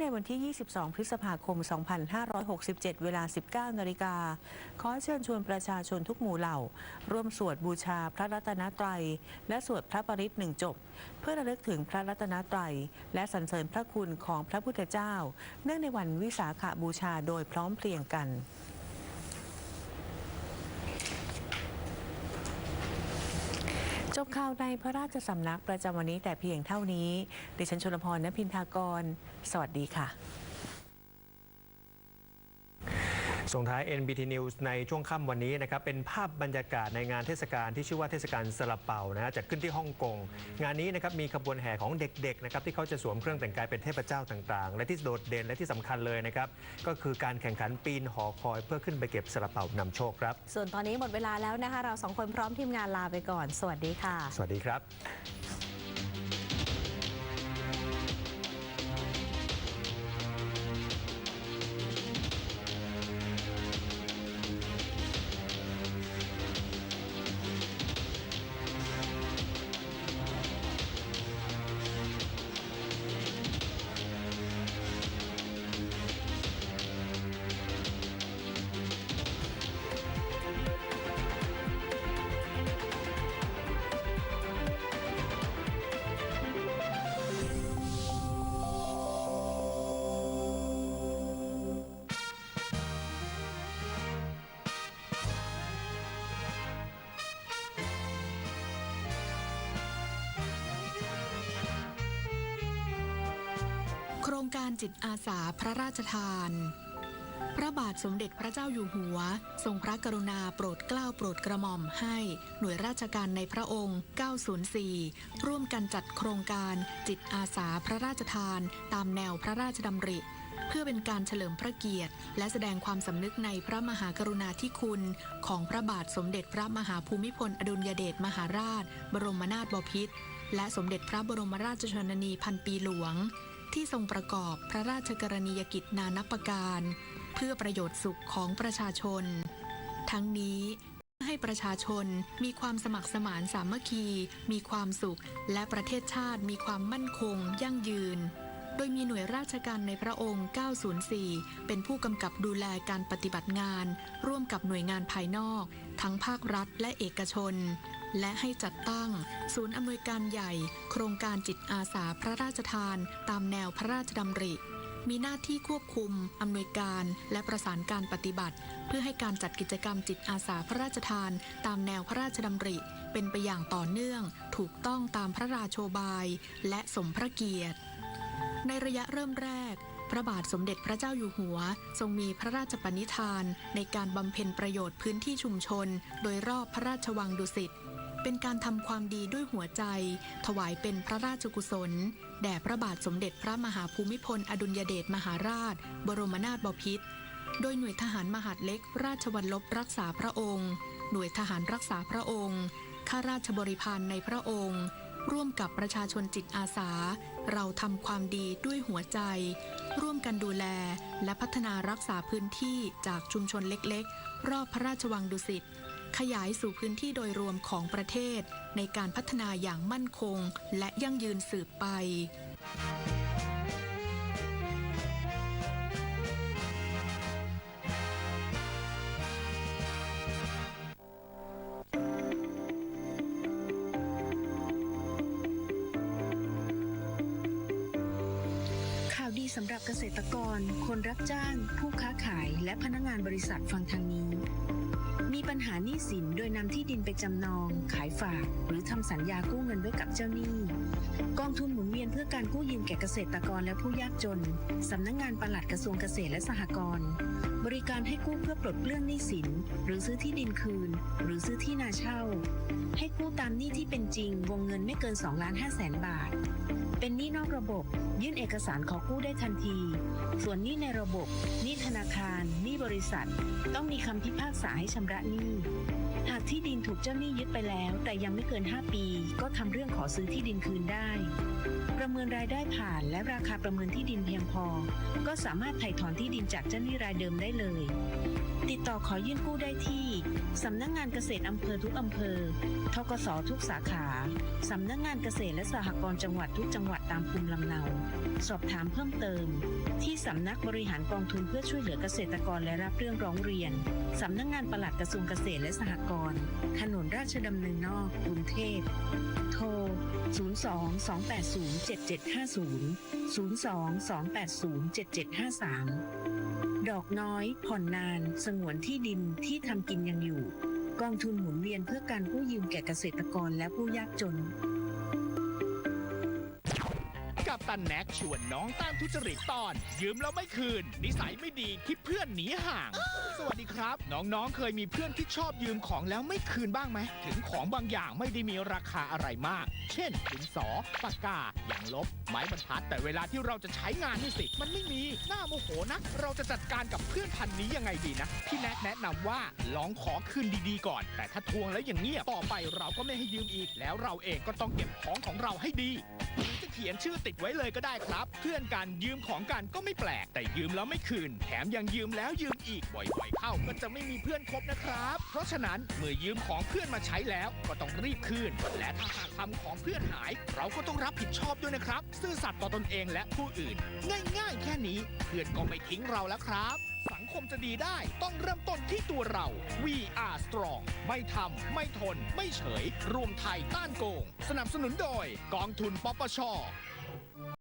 ในวันที่ 22 พฤษภาคม 2567 เวลา 19 นาฬิกา ขอเชิญชวนประชาชนทุกหมู่เหล่า ร่วมสวดบูชาพระรัตนตรัย และสวดพระปริตหนึ่งจบ เพื่อระลึกถึงพระรัตนตรัย และสรรเสริญพระคุณของพระพุทธเจ้า เนื่องในวันวิสาขบูชาโดยพร้อมเพรียงกัน จบข่าวในพระราชสำนักประจำวันนี้แต่เพียงเท่านี้ ดิฉันชลพรณพินทากร สวัสดีค่ะ ส่งท้าย NBT News ในช่วงค่ำวันนี้นะครับเป็นภาพบรรยากาศในงานเทศกาลที่ชื่อว่าเทศกาลสลับเป่านะฮะจัดขึ้นที่ฮ่องกงงานนี้นะครับมีขบวนแห่ของเด็กๆนะครับที่เขาจะสวมเครื่องแต่งกายเป็นเทพเจ้าต่างๆ และที่โดดเด่นและที่สำคัญเลยนะครับก็คือการแข่งขันปีนหอคอยเพื่อขึ้นไปเก็บสลับเป่านำโชคครับ ส่วนตอนนี้หมดเวลาแล้วนะคะ เราสองคนพร้อมทีมงานลาไปก่อน สวัสดีค่ะ สวัสดีครับ รงการจิตอาสาพระราชทาน พระบาทสมเด็จพระเจ้าอยู่หัว ทรงพระกรุณาโปรดเกล้าโปรดกระหม่อมให้ หน่วยราชการในพระองค์ 904 ร่วมกันจัดโครงการจิตอาสาพระราชทาน ตามแนวพระราชดำริเพื่อเป็นการเฉลิมพระเกียรติ และแสดงความสำนึกในพระมหากรุณาธิคุณ ของพระบาทสมเด็จพระมหาภูมิพลอดุลยเดชมหาราช บรมนาถบพิตรและสมเด็จพระบรมราชชนนีพันปีหลวง ที่ทรงประกอบพระราชกรณียกิจนานับประการ เพื่อประโยชน์สุขของประชาชน ทั้งนี้ให้ประชาชนมีความสมัครสมานสามัคคี มีความสุข และประเทศชาติมีความมั่นคง ยั่งยืน โดยมีหน่วยราชการในพระองค์ 904 เป็นผู้กำกับดูแลการปฏิบัติงาน ร่วมกับหน่วยงานภายนอก ทั้งภาครัฐและเอกชน และให้จัดตั้ง ศูนย์อำนวยการใหญ่ โครงการจิตอาสาพระราชทาน ตามแนวพระราชดำริ มีหน้าที่ควบคุม อำนวยการ และประสานการปฏิบัติ เพื่อให้การจัดกิจกรรมจิตอาสาพระราชทาน ตามแนวพระราชดำริ เป็นไปอย่างต่อเนื่อง ถูกต้องตามพระราโชบาย และสมพระเกียรติ ในระยะเริ่มแรกพระบาทสมเด็จพระเจ้าอยู่หัว ทรงมีพระราชปณิธาน ในการบำเพ็ญประโยชน์พื้นที่ชุมชน โดยรอบพระราชวังดุสิต เป็นการทำความดีด้วยหัวใจ ถวายเป็นพระราชกุศล แด่พระบาทสมเด็จพระมหาภูมิพล อดุลยเดชมหาราช บรมนาถบพิตรโดยหน่วยทหารมหาดเล็ก ราชวัลลบรักษาพระองค์ หน่วยทหารรักษาพระองค์ข้าราชบริพารในพระองค์ ร่วมกับประชาชนจิตอาสา เราทำความดีด้วยหัวใจ ร่วมกันดูแลและพัฒนารักษาพื้นที่จากชุมชนเล็กๆ รอบพระราชวังดุสิต ขยายสู่พื้นที่โดยรวมของประเทศ ในการพัฒนาอย่างมั่นคง และยั่งยืนสืบไปข่าวดีสำหรับเกษตรกร คนรับจ้าง ผู้ค้าขาย และพนักงานบริษัทฟังทางนี้ มีปัญหาหนี้สินโดยนำที่ดินไปจำนอง ขายฝาก หรือทำสัญญากู้เงินไว้กับเจ้าหนี้ กองทุนหมุนเวียนเพื่อการกู้ยืมแก่เกษตรกรและผู้ยากจนสำนักงงานปลัดกระทรวงเกษตรและสหกรณ์บริการให้กู้เพื่อปลดเปลื้องหนี้สิน หรือซื้อที่ดินคืน หรือซื้อที่นาเช่า ให้กู้ตามหนี้ที่เป็นจริง วงเงินไม่เกิน2ล้าน5แสนบาท เป็นหนี้นอกระบบ ยื่นเอกสารขอกู้ได้ทันที ส่วนหนี้ในระบบหนี้ธนาคารหนี้บริษัท ต้องมีคำพิพากษาให้ชำระหนี้หากที่ดินถูกเจ้าหนี้ยึดไปแล้ว แต่ยังไม่เกิน 5 ปี ก็ทำเรื่องขอซื้อที่ดินคืนได้ ประเมินรายได้ผ่านและราคาประเมินที่ดินเพียงพอ ก็สามารถไถ่ถอนที่ดินจากเจ้าหนี้รายเดิมได้เลย ติดต่อขอยื่นกู้ได้ที่ สำนักงานเกษตรอำเภอทุกอำเภอ ทกสทุกสาขา สำนักงานเกษตรและสหกรณ์จังหวัดทุกจังหวัดตามภูมิลำเนา สอบถามเพิ่มเติม ที่สำนักบริหารกองทุนเพื่อช่วยเหลือเกษตรกรและรับเรื่องร้องเรียน สำนักงานปลัดกระทรวงเกษตรและสหกรณ์ ถนนราชดำเนินนอกกรุงเทพ โทร 02-280-7750 02-280-7753 ดอกน้อย ผ่อนนาน สงวนที่ดินที่ทำกินยังอยู่กองทุนหมุนเวียนเพื่อการกู้ยืมแก่เกษตรกรและผู้ยากจน กับตันแน็กชวนน้องต้านทุจริตตอน ยืมแล้วไม่คืน นิสัยไม่ดีที่เพื่อนหนีห่าง สวัสดีครับ น้องๆเคยมีเพื่อนที่ชอบยืมของแล้วไม่คืนบ้างไหมถึงของบางอย่างไม่ได้มีราคาอะไรมาก เช่นดินสอปากกาอย่างลบ ไม้บรรทัด แต่เวลาที่เราจะใช้งานนี่สิ มันไม่มีหน้าโมโหนะเราจะจัดการกับเพื่อนพันนี้ยังไงดีนะพี่แน็กแนะนำว่าลองขอคืนดีๆก่อน แต่ถ้าทวงแล้วอย่างเงียบต่อไปเราก็ไม่ให้ยืมอีกแล้วเราเองก็ต้องเก็บของของเราให้ดี ขียนชื่อติดไว้เลยก็ได้ครับ เพื่อนกันยืมของกันก็ไม่แปลก แต่ยืมแล้วไม่คืน แถมยังยืมแล้วยืมอีกบ่อยๆเข้าก็จะไม่มีเพื่อนคบนะครับ เพราะฉะนั้นเมื่อยืมของเพื่อนมาใช้แล้วก็ต้องรีบคืน และถ้าหากทำของเพื่อนหาย เราก็ต้องรับผิดชอบด้วยนะครับ ซื่อสัตย์ต่อตนเองและผู้อื่น ง่าย ๆ แค่นี้ เพื่อนก็ไม่ทิ้งเราแล้วครับ สังคมจะดีได้ต้องเริ่มต้นที่ตัวเรา We are strong ไม่ทำ ไม่ทน ไม่เฉย รวมไทยต้านโกง สนับสนุนโดย กองทุนปปช